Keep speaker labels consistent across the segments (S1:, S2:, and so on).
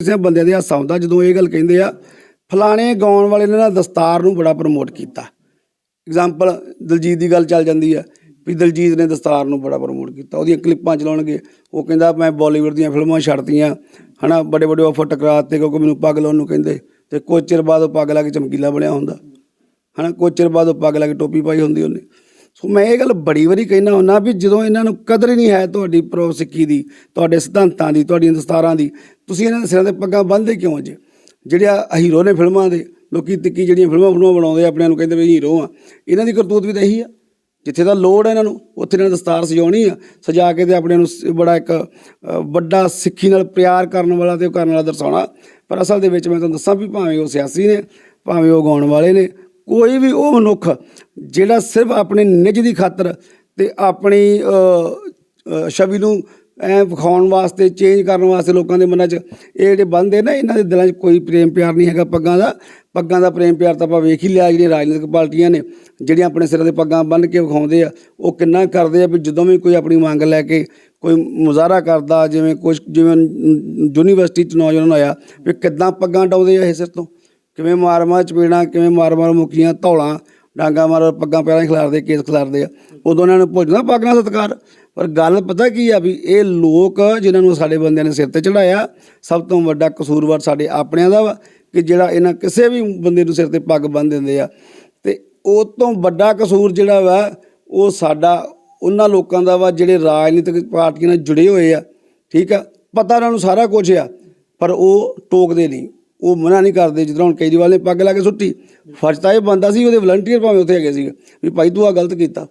S1: ਕਿਸੇ ਬੰਦੇ ਦੇ ਹਾਸਾ ਆਉਂਦਾ, ਜਦੋਂ ਇਹ ਗੱਲ ਕਹਿੰਦੇ ਆ, ਫਲਾਣੇ ਗਾਉਣ ਵਾਲੇ ਨੇ ਨਾ ਦਸਤਾਰ ਨੂੰ ਬੜਾ ਪ੍ਰਮੋਟ ਕੀਤਾ। ਐਗਜ਼ਾਮਪਲ ਦਲਜੀਤ ਦੀ ਗੱਲ ਚੱਲ ਜਾਂਦੀ ਆ, ਵੀ ਦਲਜੀਤ ਨੇ ਦਸਤਾਰ ਨੂੰ ਬੜਾ ਪ੍ਰਮੋਟ ਕੀਤਾ। ਉਹਦੀਆਂ ਕਲਿੱਪਾਂ ਚਲਾਉਣਗੇ। ਉਹ ਕਹਿੰਦਾ, ਮੈਂ ਬਾਲੀਵੁੱਡ ਦੀਆਂ ਫਿਲਮਾਂ ਛੱਡਤੀਆਂ। ਹਨਾ ਵੱਡੇ ਵੱਡੇ ਆਫਰ ਟਕਰਾਤੇ ਕਿਉਂਕਿ ਮੈਨੂੰ ਪੱਗ ਲਾਉਣ ਨੂੰ ਕਹਿੰਦੇ। ਤੇ ਕੁਝ ਚਿਰ ਬਾਅਦ ਉਹ ਪੱਗ ਲਾ ਕੇ ਚਮਕੀਲਾ ਬਣਿਆ ਹੁੰਦਾ। ਹਨਾ ਕੁਝ ਚਿਰ ਬਾਅਦ ਉਹ ਪੱਗ ਲਾ ਕੇ ਟੋਪੀ ਪਾਈ ਹੁੰਦੀ ਉਹਨੇ। ਸੋ ਮੈਂ ਇਹ ਗੱਲ ਬੜੀ ਵਾਰੀ ਕਹਿਣਾ ਹੁੰਦਾ ਵੀ ਜਦੋਂ ਇਹਨਾਂ ਨੂੰ ਕਦਰ ਹੀ ਨਹੀਂ ਹੈ ਤੁਹਾਡੀ ਪ੍ਰੋ ਸਿੱਖੀ ਦੀ ਤੁਹਾਡੇ ਸਿਧਾਂਤਾਂ ਦੀ ਤੁਹਾਡੀਆਂ ਦਸਤਾਰਾਂ ਦੀ ਤੁਸੀਂ ਇਹਨਾਂ ਦੇ ਸਿਰਾਂ ਤੇ ਪੱਗਾਂ ਬੰਨ੍ਹਦੇ ਕਿਉਂ ਜੇ ਜਿਹੜਿਆ ਹੀਰੋ ਨੇ ਫਿਲਮਾਂ ਦੇ ਲੋਕੀ ਤਿੱਕੀ ਜਿਹੜੀਆਂ ਫਿਲਮਾਂ ਫਿਲਮਾਂ ਬਣਾਉਂਦੇ ਆ, ਆਪਣਿਆਂ ਨੂੰ ਕਹਿੰਦੇ ਵੀ ਹੀਰੋ ਆ। ਇਹਨਾਂ ਦੀ ਕਰਤੂਤ ਵੀ ਤਾਂ ਇਹੀ ਆ। ਜਿੱਥੇ ਦਾ ਲੋੜ ਹੈ ਇਹਨਾਂ ਨੂੰ ਉੱਥੇ ਇਹਨਾਂ ਨੇ ਦਸਤਾਰ ਸਜਾਉਣੀ ਆ ਸਜਾ ਕੇ ਤੇ ਆਪਣੇ ਨੂੰ ਸ- ਬੜਾ ਇੱਕ ਵੱਡਾ ਸਿੱਖੀ ਨਾਲ ਪਿਆਰ ਕਰਨ ਵਾਲਾ ਤੇ ਉਹ ਕਰਨ ਵਾਲਾ ਦਰਸਾਉਣਾ। ਪਰ ਅਸਲ ਦੇ ਵਿੱਚ ਮੈਂ ਤੁਹਾਨੂੰ ਦੱਸਾਂ ਵੀ ਭਾਵੇਂ ਉਹ ਸਿਆਸੀ ਨੇ ਭਾਵੇਂ ਉਹ ਗਾਉਣ ਵਾਲੇ ਨੇ ਕੋਈ ਵੀ ਉਹ ਮਨੁੱਖ ਜਿਹੜਾ ਸਿਰਫ ਆਪਣੇ ਨਿੱਜ ਦੀ ਖਾਤਰ ਤੇ ਆਪਣੀ ਛਵੀ ਨੂੰ ਐ ਵਿਖਾਉਣ ਵਾਸਤੇ ਚੇਂਜ ਕਰਨ ਵਾਸਤੇ ਲੋਕਾਂ ਦੇ ਮਨਾਂ 'ਚ ਇਹ ਜਿਹੜੇ ਬੰਦੇ ਨਾ ਇਹਨਾਂ ਦੇ ਦਿਲਾਂ 'ਚ ਕੋਈ ਪ੍ਰੇਮ ਪਿਆਰ ਨਹੀਂ ਹੈਗਾ ਪੱਗਾਂ ਦਾ। ਪੱਗਾਂ ਦਾ ਪ੍ਰੇਮ ਪਿਆਰ ਤਾਂ ਆਪਾਂ ਵੇਖ ਹੀ ਲਿਆ, ਜਿਹੜੀਆਂ ਰਾਜਨੀਤਿਕ ਪਾਰਟੀਆਂ ਨੇ, ਜਿਹੜੀਆਂ ਆਪਣੇ ਸਿਰਾਂ ਤੇ ਪੱਗਾਂ ਬੰਨ੍ਹ ਕੇ ਵਿਖਾਉਂਦੇ ਆ, ਉਹ ਕਿੰਨਾ ਕਰਦੇ ਆ ਵੀ ਜਦੋਂ ਵੀ ਕੋਈ ਆਪਣੀ ਮੰਗ ਲੈ ਕੇ ਕੋਈ ਮੁਜ਼ਾਹਰਾ ਕਰਦਾ, ਜਿਵੇਂ ਕੁਝ ਜਿਵੇਂ ਯੂਨੀਵਰਸਿਟੀ 'ਚ ਨੌਜਵਾਨ ਹੋਇਆ, ਵੀ ਕਿੱਦਾਂ ਪੱਗਾਂ ਡਾਉਂਦੇ ਆ ਇਹ ਸਿਰ ਤੋਂ? ਕਿਵੇਂ ਮਾਰ ਮਾਰ ਚਪੇੜਾਂ, ਕਿਵੇਂ ਮਾਰ ਮਾਰ ਮੁੱਕੀਆਂ, ਧੌਲਾਂ, ਡਾਂਗਾ ਮਾਰ ਪੱਗਾਂ ਪੈਰਾਂ 'ਚ ਖਿਲਾਰਦੇ, ਕੇਸ ਖਿਲਾਰਦੇ ਆ। ਉਦੋਂ ਇਹਨਾਂ ਨੂੰ ਭੁੱਜਣਾ ਪੱਗ ਨਾਲ ਸਤਿਕਾਰ। ਪਰ ਗੱਲ ਪਤਾ ਕੀ ਆ ਵੀ ਇਹ ਲੋਕ ਜਿਨ੍ਹਾਂ ਨੂੰ ਸਾਡੇ ਬੰਦਿਆਂ ਨੇ ਸਿਰ ਤੇ ਚੜਾਇਆ ਸਭ ਤੋਂ ਵੱਡਾ ਕਸੂਰਵਾਰ ਸਾਡੇ ਆਪਣਿਆਂ ਦਾ ਵਾ ਕਿ ਜਿਹੜਾ ਇਹਨਾਂ ਕਿਸੇ ਵੀ ਬੰਦੇ ਨੂੰ ਸਿਰ ਤੇ ਪੱਗ ਬੰਨ੍ਹ ਦਿੰਦੇ ਆ। ਤੇ ਉਹ ਤੋਂ ਵੱਡਾ ਕਸੂਰ ਜਿਹੜਾ ਵਾ, ਉਹ ਸਾਡਾ ਉਹਨਾਂ ਲੋਕਾਂ ਦਾ ਵਾ ਜਿਹੜੇ ਰਾਜਨੀਤਿਕ ਪਾਰਟੀਆਂ ਨਾਲ ਜੁੜੇ ਹੋਏ ਆ। ਠੀਕ ਆ? ਪਤਾ ਉਹਨਾਂ ਨੂੰ ਸਾਰਾ ਕੁਝ ਆ, ਪਰ ਉਹ ਟੋਕਦੇ ਨਹੀਂ। ਉਹ ਮਨਾ ਨਹੀਂ ਕਰਦੇ ਜਿੱਦਾਂ ਹੁਣ ਕੇਜਰੀਵਾਲ ਨੇ ਪੱਗ ਲਾ ਕੇ ਸੁੱਟੀ ਫਰਜ਼ ਤਾਂ ਇਹ ਬੰਦਾ ਸੀ ਉਹਦੇ ਵਲੰਟੀਅਰ ਭਾਵੇਂ ਉੱਥੇ ਹੈਗੇ ਸੀ ਵੀ ਭਾਈ ਤੂੰ ਆ ਗਲਤ ਕੀਤਾ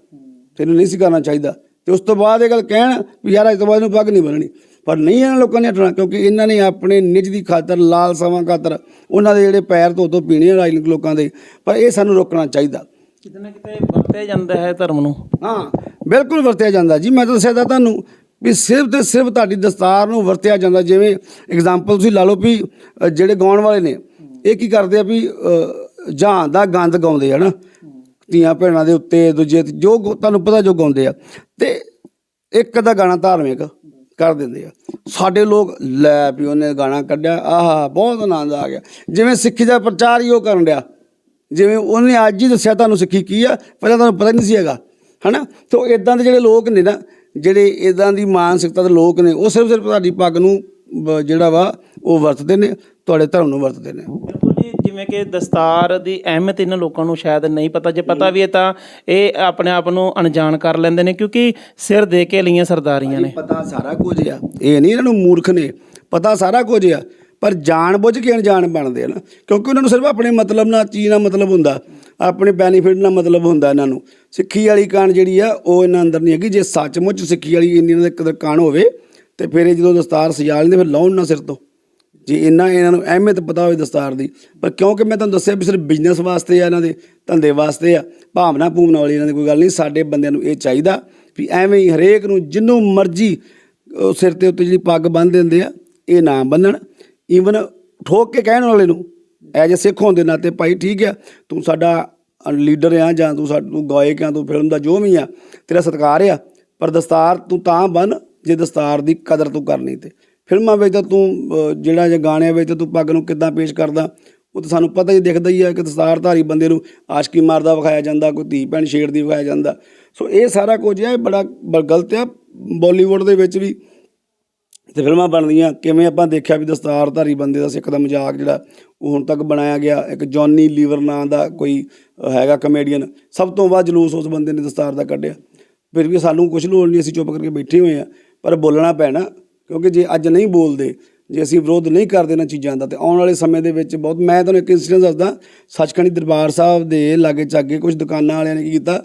S1: ਤੈਨੂੰ ਨਹੀਂ ਸੀ ਕਰਨਾ ਚਾਹੀਦਾ। ਤੇ ਉਸ ਤੋਂ ਬਾਅਦ ਇਹ ਗੱਲ ਕਹਿਣ ਵੀ ਯਾਰ ਅੱਜ ਤੋਂ ਬਾਅਦ ਨੂੰ ਪੱਗ ਨਹੀਂ ਬੰਨਣੀ। ਪਰ ਨਹੀਂ ਇਹਨਾਂ ਲੋਕਾਂ ਨੇ ਹਟਣਾ ਕਿਉਂਕਿ ਇਹਨਾਂ ਨੇ ਆਪਣੇ ਨਿੱਜ ਦੀ ਖਾਤਰ ਲਾਲ ਸਮਾਂ ਖਾਤਰ ਉਹਨਾਂ ਦੇ ਜਿਹੜੇ ਪੈਰ ਧੋ ਧੋ ਪੀਣੇ ਆ ਰਾਜਨੀਤਿਕ ਲੋਕਾਂ ਦੇ ਪਰ ਇਹ ਸਾਨੂੰ ਰੋਕਣਾ ਚਾਹੀਦਾ।
S2: ਕਿਤੇ ਨਾ ਕਿਤੇ ਵਰਤਿਆ ਜਾਂਦਾ ਹੈ ਧਰਮ ਨੂੰ।
S1: ਹਾਂ ਬਿਲਕੁਲ ਵਰਤਿਆ ਜਾਂਦਾ। ਜੀ ਮੈਂ ਤਾਂ ਦੱਸਿਆ ਤਾਂ ਤੁਹਾਨੂੰ ਵੀ ਸਿਰਫ ਤੇ ਸਿਰਫ ਤੁਹਾਡੀ ਦਸਤਾਰ ਨੂੰ ਵਰਤਿਆ ਜਾਂਦਾ, ਜਿਵੇਂ ਐਗਜ਼ਾਮਪਲ ਤੁਸੀਂ ਲਾ ਲਓ ਵੀ ਜਿਹੜੇ ਗਾਉਣ ਵਾਲੇ ਨੇ, ਇਹ ਕੀ ਕਰਦੇ ਆ ਵੀ ਜਾਂ ਦਾ ਗੰਦ ਗਾਉਂਦੇ ਆ ਨਾ, ਧੀਆਂ ਭੈਣਾਂ ਦੇ ਉੱਤੇ, ਦੂਜੇ ਜੋ ਗੋ- ਤੁਹਾਨੂੰ ਪਤਾ ਜੋ ਗਾਉਂਦੇ ਆ, ਤੇ ਇੱਕ ਦਾ ਗਾਣਾ ਧਾਰਮਿਕ ਕਰ ਦਿੰਦੇ ਆ। ਸਾਡੇ ਲੋਕ, ਲੈ ਵੀ ਉਹਨੇ ਗਾਣਾ ਕੱਢਿਆ, ਆਹਾ, ਬਹੁਤ ਆਨੰਦ ਆ ਗਿਆ। ਜਿਵੇਂ ਸਿੱਖੀ ਦਾ ਪ੍ਰਚਾਰ ਹੀ ਉਹ ਕਰਨ ਡਿਆ। ਜਿਵੇਂ ਉਹਨੇ ਅੱਜ ਹੀ ਦੱਸਿਆ, ਤੁਹਾਨੂੰ ਸਿੱਖੀ ਕੀ ਆ, ਪਹਿਲਾਂ ਤੁਹਾਨੂੰ ਪਤਾ ਨਹੀਂ ਸੀ ਹੈਗਾ, ਹਨਾ? ਤੇ ਇਦਾਂ ਦੇ ਜਿਹੜੇ ਲੋਕ ਨੇ ਨਾ ਜਿਹੜੇ ਇਦਾਂ ਦੀ ਮਾਨਸਿਕਤਾ ਦੇ ਲੋਕ ਨੇ ਉਹ ਸਿਰਫ ਸਿਰਫ ਤੁਹਾਡੀ ਪੱਗ ਨੂੰ ਜਿਹੜਾ ਵਾ ਉਹ ਵਰਤਦੇ ਨੇ ਤੁਹਾਡੇ ਧਰਮ ਨੂੰ ਵਰਤਦੇ ਨੇ।
S2: ਜਿਵੇਂ ਕਿ ਦਸਤਾਰ ਦੀ ਅਹਿਮੀਅਤ ਇਹਨਾਂ ਲੋਕਾਂ ਨੂੰ ਸ਼ਾਇਦ ਨਹੀਂ ਪਤਾ ਜੇ ਪਤਾ ਵੀ ਹੈ ਤਾਂ ਇਹ ਆਪਣੇ ਆਪ ਨੂੰ ਅਣਜਾਣ ਕਰ ਲੈਂਦੇ ਨੇ ਕਿਉਂਕਿ ਸਿਰ ਦੇ ਕੇ ਲਈਆਂ ਸਰਦਾਰੀਆਂ ਨੇ।
S1: ਪਤਾ ਸਾਰਾ ਕੁਝ ਆ। ਇਹ ਨਹੀਂ ਇਹਨਾਂ ਨੂੰ ਮੂਰਖ ਨੇ ਪਤਾ ਸਾਰਾ ਕੁਝ ਆ। ਪਰ ਜਾਣ ਬੁੱਝ ਕੇ ਅਣਜਾਣ ਬਣਦੇ ਆ ਨਾ, ਕਿਉਂਕਿ ਉਹਨਾਂ ਨੂੰ ਸਿਰਫ ਆਪਣੇ ਮਤਲਬ ਨਾਲ ਚੀਜ਼ ਨਾਲ ਮਤਲਬ ਹੁੰਦਾ, ਆਪਣੇ ਬੈਨੀਫਿਟ ਨਾਲ ਮਤਲਬ ਹੁੰਦਾ ਇਹਨਾਂ ਨੂੰ। ਸਿੱਖੀ ਵਾਲੀ ਕਾਣ ਜਿਹੜੀ ਆ, ਉਹ ਇਹਨਾਂ ਅੰਦਰ ਨਹੀਂ ਹੈਗੀ, ਜੇ ਸੱਚਮੁੱਚ ਸਿੱਖੀ ਵਾਲੀ ਇੰਨੀ ਇਹਨਾਂ ਦੇ ਕਦਰ ਕਾਣ ਹੋਵੇ, ਤੇ ਫਿਰ ਇਹ ਜਦੋਂ ਦਸਤਾਰ ਸਜਾ ਲੈਂਦੇ, ਫਿਰ ਲਾਉਣ ਨਾ ਸਿਰ ਤੋਂ। ਜੇ ਇੰਨਾ ਇਹਨਾਂ ਨੂੰ ਅਹਿਮੀਅਤ ਪਤਾ ਹੋਵੇ ਦਸਤਾਰ ਦੀ, ਪਰ ਕਿਉਂਕਿ ਮੈਂ ਤੁਹਾਨੂੰ ਦੱਸਿਆ ਵੀ ਸਿਰਫ ਬਿਜ਼ਨਸ ਵਾਸਤੇ ਆ ਇਹਨਾਂ ਦੇ, ਧੰਦੇ ਵਾਸਤੇ ਆ, ਭਾਵਨਾ ਭੂਮਨਾ ਵਾਲੀ ਇਹਨਾਂ ਦੀ ਕੋਈ ਗੱਲ ਨਹੀਂ, ਸਾਡੇ ਬੰਦਿਆਂ ਨੂੰ ਇਹ ਚਾਹੀਦਾ ਵੀ ਐਵੇਂ ਹੀ ਹਰੇਕ ਨੂੰ ਜਿੰਨੂੰ ਮਰਜ਼ੀ ਸਿਰ ਤੇ ਉੱਤੇ ਜਿਹੜੀ ਪੱਗ ਬੰਨ੍ਹ ਦਿੰਦੇ ਆ, ਇਹ ਨਾ ਬੰਨਣ ਈਵਨ ਠੋਕ ਕੇ ਕਹਿਣ ਵਾਲੇ ਨੂੰ ਐਜ ਸਿੱਖ ਹੋਣ ਦੇ ਨਾਤੇ ਭਾਈ ਠੀਕ ਆ, ਤੂੰ ਸਾਡਾ ਲੀਡਰ ਆ ਜਾਂ ਤੂੰ ਸਾਡਾ ਗਾਇਕ ਆ, ਤੂੰ ਫਿਲਮ ਦਾ ਜੋ ਵੀ ਆ, ਤੇਰਾ ਸਤਿਕਾਰ ਆ, ਪਰ ਦਸਤਾਰ ਤੂੰ ਤਾਂ ਬੰਨ ਜੇ ਦਸਤਾਰ ਦੀ ਕਦਰ ਤੂੰ ਕਰਨੀ ਤੇ। ਫਿਲਮਾਂ ਵਿੱਚ ਤਾਂ ਤੂੰ ਜਿਹੜਾ ਜੇ ਗਾਣਿਆਂ ਵਿੱਚ ਤਾਂ ਤੂੰ ਪੱਗ ਨੂੰ ਕਿੱਦਾਂ ਪੇਸ਼ ਕਰਦਾ, ਉਹ ਤਾਂ ਸਾਨੂੰ ਪਤਾ ਹੀ ਦਿਖਦਾ ਹੀ ਆ ਕਿ ਦਸਤਾਰਧਾਰੀ ਬੰਦੇ ਨੂੰ ਆਸ਼ਕੀ ਮਾਰਦਾ ਵਿਖਾਇਆ ਜਾਂਦਾ, ਕੋਈ ਧੀ ਭੈਣ ਛੇੜਦੀ ਵਿਖਾਇਆ ਜਾਂਦਾ। ਸੋ ਇਹ ਸਾਰਾ ਕੁਝ ਹੈ ਬੜਾ ਬ- ਗਲਤ ਆ। ਬਾਲੀਵੁੱਡ ਦੇ ਵਿੱਚ ਵੀ ਤੇ ਫਿਲਮਾਂ ਬਣਦੀਆਂ, ਕਿਵੇਂ ਆਪਾਂ ਦੇਖਿਆ ਵੀ ਦਸਤਾਰਧਾਰੀ ਬੰਦੇ ਦਾ ਸਿੱਖ ਦਾ ਮਜ਼ਾਕ ਜਿਹੜਾ ਉਹ ਹੁਣ ਤੱਕ ਬਣਾਇਆ ਗਿਆ, ਇੱਕ ਜੌਨੀ ਲੀਵਰ ਨਾਂ ਦਾ ਕੋਈ ਹੈਗਾ ਕਮੇਡੀਅਨ ਸਭ ਤੋਂ ਵੱਧ ਜਲੂਸ ਉਸ ਬੰਦੇ ਨੇ ਦਸਤਾਰ ਦਾ ਕੱਢਿਆ। ਫਿਰ ਵੀ ਸਾਨੂੰ ਕੁਝ ਲੋੜ ਨਹੀਂ, ਅਸੀਂ ਚੁੱਪ ਕਰਕੇ ਬੈਠੇ ਹੋਏ ਆ ਪਰ ਬੋਲਣਾ ਪੈਣਾ, ਕਿਉਂਕਿ ਜੇ ਅੱਜ ਨਹੀਂ ਬੋਲਦੇ, ਜੇ ਅਸੀਂ ਵਿਰੋਧ ਨਹੀਂ ਕਰਦੇ ਇਹਨਾਂ ਚੀਜ਼ਾਂ ਦਾ, ਤੇ ਆਉਣ ਵਾਲੇ ਸਮੇਂ ਦੇ ਵਿੱਚ ਬਹੁਤ, ਮੈਂ ਤੁਹਾਨੂੰ ਇੱਕ ਇਨਸੀਡੈਂਟ ਦੱਸਦਾ, ਸੱਚਖੰਡੀ ਦਰਬਾਰ ਸਾਹਿਬ ਦੇ ਲਾਗੇ ਚਾਗੇ ਕੁਝ ਦੁਕਾਨਾਂ ਵਾਲਿਆਂ ਨੇ ਕੀ ਕੀਤਾ,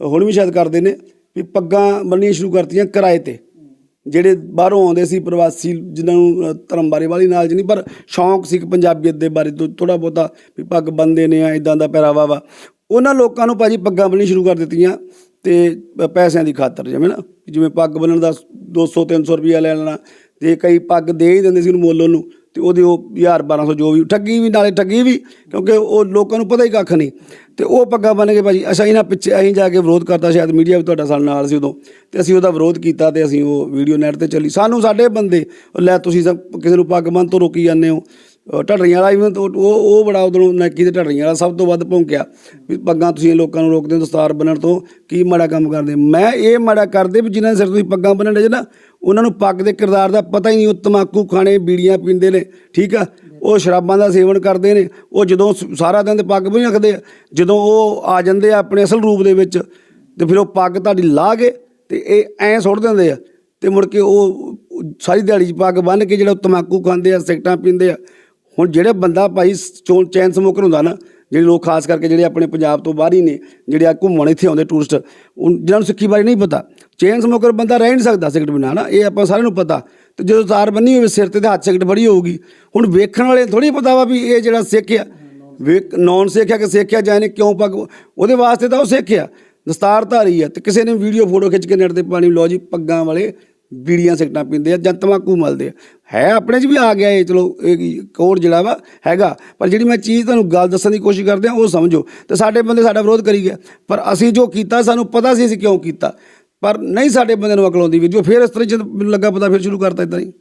S1: ਹੁਣ ਵੀ ਸ਼ਾਇਦ ਕਰਦੇ ਨੇ, ਵੀ ਪੱਗਾਂ ਬੰਨ੍ਹਣੀਆਂ ਸ਼ੁਰੂ ਕਰਤੀਆਂ ਕਿਰਾਏ ਤੇ। ਜਿਹੜੇ ਬਾਹਰੋਂ ਆਉਂਦੇ ਸੀ ਪ੍ਰਵਾਸੀ, ਜਿਨ੍ਹਾਂ ਨੂੰ ਧਰਮ ਬਾਰੇ ਵਾਲੀ ਨਾਲ ਨਹੀਂ, ਪਰ ਸ਼ੌਂਕ ਸੀ ਕਿ ਪੰਜਾਬੀਅਤ ਦੇ ਬਾਰੇ ਤੋਂ ਥੋੜਾ ਬਹੁਤਾ ਵੀ ਪੱਗ ਬੰਦੇ ਨੇ ਆ ਇਦਾਂ ਦਾ ਪਹਿਰਾਵਾ ਵਾ। ਉਹਨਾਂ ਲੋਕਾਂ ਨੂੰ ਭਾਜੀ ਪੱਗਾਂ ਬੰਨ੍ਹਣੀ ਸ਼ੁਰੂ ਕਰ ਦਿੱਤੀਆਂ ਤੇ ਪੈਸਿਆਂ ਦੀ ਖਾਤਰ, ਜਿਵੇਂ ਨਾ, ਜਿਵੇਂ ਪੱਗ ਬੰਨਣ ਦਾ 200 300 ਰੁਪਇਆ ਲੈ ਲੈਣਾ ਤੇ ਕਈ ਪੱਗ ਦੇ ਹੀ ਦਿੰਦੇ ਸੀ ਉਹਨੂੰ ਮੁੱਲ ਉਹਨੂੰ ਤੇ ਉਹਦੇ ਉਹ 1000 1200 ਜੋ ਵੀ, ਠੱਗੀ ਵੀ, ਨਾਲੇ ਠੱਗੀ ਵੀ, ਕਿਉਂਕਿ ਉਹ ਲੋਕਾਂ ਨੂੰ ਪਤਾ ਹੀ ਕੱਖ ਨਹੀਂ। ਤੇ ਉਹ ਪੱਗਾਂ ਬੰਨ ਕੇ ਭਾਜੀ, ਅਸੀਂ ਇਹਨਾਂ ਪਿੱਛੇ ਅਸੀਂ ਜਾ ਕੇ ਵਿਰੋਧ ਕਰਤਾ ਸ਼ਾਇਦ ਮੀਡੀਆ ਵੀ ਤੁਹਾਡਾ ਸਾਡੇ ਨਾਲ ਸੀ ਉਦੋਂ, ਤੇ ਅਸੀਂ ਉਹਦਾ ਵਿਰੋਧ ਕੀਤਾ ਤੇ ਅਸੀਂ ਉਹ ਵੀਡੀਓ ਨੈਟ ਤੇ ਚੱਲੀ। ਸਾਨੂੰ ਸਾਡੇ ਬੰਦੇ, ਉਹ ਲੈ ਤੁਸੀਂ ਸਭ ਕਿਸੇ ਨੂੰ ਪੱਗ ਬੰਨ ਤੋਂ ਰੋਕੀ ਜਾਂਦੇ ਹੋ। ਅਹ ਢੱਡਰੀਆਂ ਵਾਲਾ even ਤੋਂ ਉਹ ਉਹ ਬੜਾ ਉਦੋਂ ਨੈਕੀ ਦੇ ਢੱਡਰੀਆਂ ਵਾਲਾ ਸਭ ਤੋਂ ਵੱਧ ਭੌਂਕਿਆ ਵੀ ਪੱਗਾਂ ਤੁਸੀਂ ਲੋਕਾਂ ਨੂੰ ਰੋਕਦੇ ਹੋ ਦਸਤਾਰ ਬੰਨਣ ਤੋਂ ਕੀ ਮਾੜਾ ਕੰਮ ਕਰਦੇ ਮੈਂ ਇਹ ਮਾੜਾ ਕਰਦੇ ਵੀ ਜਿਨ੍ਹਾਂ ਦੇ ਸਿਰ ਤੁਸੀਂ ਪੱਗਾਂ ਬੰਨਣ ਦੇ ਨਾ, ਉਹਨਾਂ ਨੂੰ ਪੱਗ ਦੇ ਕਿਰਦਾਰ ਦਾ ਪਤਾ ਹੀ ਨਹੀਂ, ਉਹ ਤਮਾਕੂ ਖਾਣੇ, ਬੀੜੀਆਂ ਪੀਂਦੇ ਨੇ, ਠੀਕ ਆ ਉਹ ਸ਼ਰਾਬਾਂ ਦਾ ਸੇਵਨ ਕਰਦੇ ਨੇ, ਉਹ ਜਦੋਂ ਸ- ਸਾਰਾ ਦਿਨ ਤੇ ਪੱਗ ਵੀ ਨਹੀਂ ਰੱਖਦੇ ਆ। ਜਦੋਂ ਉਹ ਆ ਜਾਂਦੇ ਆ ਆਪਣੇ ਅਸਲ ਰੂਪ ਦੇ ਵਿੱਚ, ਤੇ ਫਿਰ ਉਹ ਪੱਗ ਤੁਹਾਡੀ ਲਾਹ ਕੇ ਤੇ ਇਹ ਐਂ ਸੁੱਟ ਦਿੰਦੇ ਆ, ਤੇ ਮੁੜ ਕੇ ਉਹ ਸਾਰੀ ਦਿਹਾੜੀ 'ਚ ਪੱਗ ਬੰਨ੍ਹ ਕੇ ਜਿਹੜਾ ਉਹ ਤਮਾਕੂ ਖਾਂਦੇ ਆ, ਸਿਗਰਟਾਂ ਪੀਂਦੇ ਆ ਹੁਣ ਜਿਹੜੇ ਬੰਦਾ ਭਾਈ ਚੋਣ ਚੈਨ ਸਮੋਕਰ ਹੁੰਦਾ ਨਾ, ਜਿਹੜੇ ਲੋਕ ਖਾਸ ਕਰਕੇ ਜਿਹੜੇ ਆਪਣੇ ਪੰਜਾਬ ਤੋਂ ਬਾਹਰ ਹੀ ਨੇ, ਜਿਹੜੇ ਆ ਘੁੰਮਣ ਇੱਥੇ ਆਉਂਦੇ ਟੂਰਿਸਟ ਜਿਹਨਾਂ ਨੂੰ ਸਿੱਖੀ ਬਾਰੇ ਨਹੀਂ ਪਤਾ, ਚੇਨ ਸਮੋਕਰ ਬੰਦਾ ਰਹਿ ਨਹੀਂ ਸਕਦਾ ਸਿਗਰਟ ਬਿਨਾਂ ਨਾ, ਇਹ ਆਪਾਂ ਸਾਰਿਆਂ ਨੂੰ ਪਤਾ। ਤੇ ਜਦੋਂ ਤਾਰ ਬੰਨੀ ਹੋਵੇ ਸਿਰ ਤੇ ਤੇ ਹੱਥ ਸਿਗਰਟ ਫੜੀ ਹੋਊਗੀ। ਹੁਣ ਵੇਖਣ ਵਾਲੇ ਥੋੜੀ ਪਤਾ ਵਾ ਵੀ ਇਹ ਜਿਹੜਾ ਸਿੱਖ ਆ, ਵੇਖ ਨੌਨ ਸਿੱਖ ਆ ਕਿ ਸਿੱਖ ਆ ਜਾਂ ਇਹਨੇ ਕਿਉਂ ਪੱਗ, ਉਹਦੇ ਵਾਸਤੇ ਤਾਂ ਉਹ ਸਿੱਖ ਆ। ਦਸਤਾਰ ਧਾਰੀ ਆ ਤੇ ਕਿਸੇ ਨੇ ਵੀਡੀਓ ਫੋਟੋ ਖਿੱਚ ਕੇ ਨੈਟ ਤੇ ਪਾਣੀ, ਲਓ ਜੀ, ਪੱਗਾਂ ਵਾਲੇ ਬੀੜੀਆਂ ਸਿਗਰਟਾਂ ਪੀਂਦੇ ਆ ਜਾਂ ਤਮਾਕੂ ਮਲਦੇ ਆ। ਹੈ ਆਪਣੇ 'ਚ ਵੀ ਆ ਗਿਆ ਇਹ, ਚਲੋ, ਇਹ ਕੋਡ ਜਿਹੜਾ ਵਾ, ਹੈਗਾ। ਪਰ ਜਿਹੜੀ ਮੈਂ ਚੀਜ਼ ਤੁਹਾਨੂੰ ਗੱਲ ਦੱਸਣ ਦੀ ਕੋਸ਼ਿਸ਼ ਕਰਦੇ ਆ, ਉਹ ਸਮਝੋ। ਤੇ ਸਾਡੇ ਬੰਦੇ ਸਾਡਾ ਵਿਰੋਧ ਕਰੀ ਗਿਆ। ਪਰ ਅਸੀਂ ਜੋ ਕੀਤਾ, ਸਾਨੂੰ ਪਤਾ ਸੀ ਅਸੀਂ ਕਿਉਂ ਕੀਤਾ। ਪਰ ਨਹੀਂ ਸਾਡੇ ਬੰਦੇ ਨੂੰ ਅਕਲ ਆਉਂਦੀ ਵੀ, ਜੋ ਫਿਰ ਇਸ ਤਰ੍ਹਾਂ ਜਦ ਲੱਗਾ ਪਤਾ, ਫਿਰ ਸ਼ੁਰੂ ਕਰਤਾ ਇਦਾਂ ਹੀ।